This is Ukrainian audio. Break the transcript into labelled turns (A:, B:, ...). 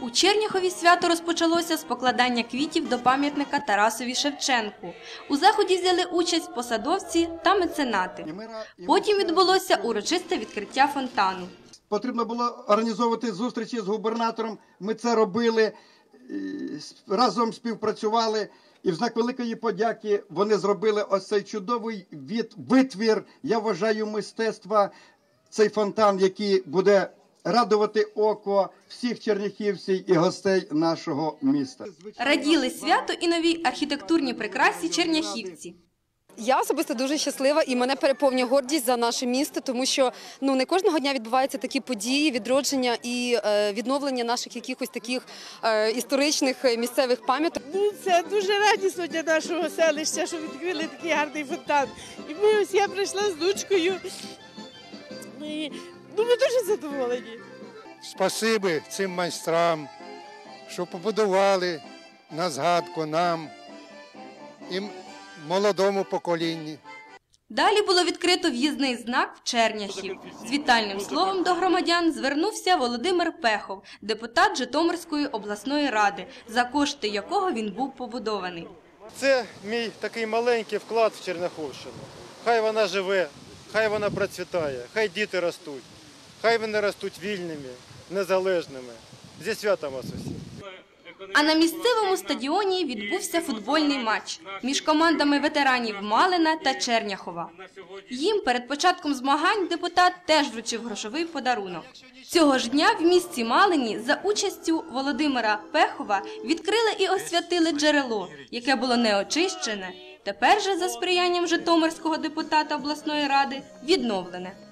A: У Черняхові свято розпочалося з покладання квітів до пам'ятника Тарасові Шевченку. У заході взяли участь посадовці та меценати. Потім відбулося урочисте відкриття фонтану.
B: Потрібно було організовувати зустрічі з губернатором. Ми це робили, разом співпрацювали. І в знак великої подяки вони зробили ось цей чудовий від, витвір, я вважаю, мистецтва, цей фонтан, який буде радувати око всіх черняхівців і гостей нашого міста.
A: Раділи свято і новій архітектурній прикрасі черняхівці.
C: Я особисто дуже щаслива і мене переповнює гордість за наше місто, тому що ну не кожного дня відбуваються такі події, відродження і е, відновлення наших якихось таких е, історичних е, місцевих пам'яток.
D: Ну, це дуже радісно для нашого селища, що відкрили такий гарний фонтан. І ми ось я прийшла з дочкою. І, ну, ми дуже задоволені.
E: Спасибі цим майстрам, що побудували на згадку нам і молодому поколінню.
A: Далі було відкрито в'їзний знак в Черняхів. З вітальним словом до громадян звернувся Володимир Пехов, депутат Житомирської обласної ради, за кошти якого він був побудований.
F: Це мій такий маленький вклад в Черняховщину. Хай вона живе, хай вона процвітає, хай діти ростуть, хай вони ростуть вільними, незалежними. Зі святом вас усіх!
A: А на місцевому стадіоні відбувся футбольний матч між командами ветеранів Малина та Черняхова. Їм перед початком змагань депутат теж вручив грошовий подарунок. Цього ж дня в місті Малині за участю Володимира Пехова відкрили і освятили джерело, яке було неочищене. Тепер же за сприянням Житомирського депутата обласної ради відновлене.